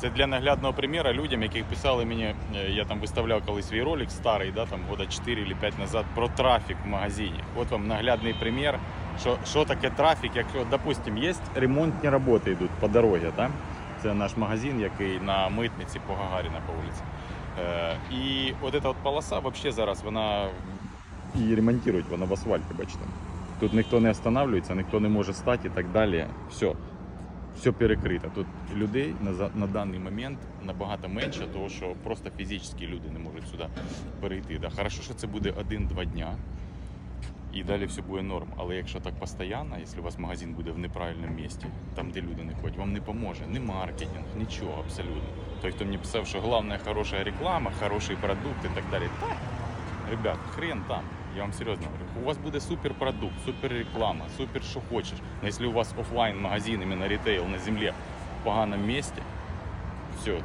Це для наглядного приміру людям, які писали мені, е, я там виставляв колись свій ролик старий, да, там года 4 чи 5 назад, про трафік в магазині. От вам наглядний примір, що, що таке трафік, якщо, допустим, є ремонтні роботи йдуть по дорозі, да? це наш магазин, який на митниці по Гагаріна по вулиці. Е, і от ця от полоса взагалі зараз вона її ремонтують, вона в асфальті, бачите. Тут ніхто не останавливається, ніхто не може стати і так далі. Все все перекрито. Тут людей на, на даний момент набагато менше, тому що просто фізично люди не можуть сюди перейти. Да. Хорошо, що це буде один-два дня. І далі все буде норм. Але якщо так постійно, якщо у вас магазин буде в неправильному місці, там де люди не ходять, вам не поможе ні маркетинг, нічого абсолютно. Той, хто мені писав, що головне хороша реклама, хороший продукт і так далі. Так, ребят, хрен там. Я вам серйозно говорю. У вас буде супер продукт, супер реклама, супер що хочеш. Но якщо у вас офлайн магазин, іменно ритейл на землі в поганому місці, все,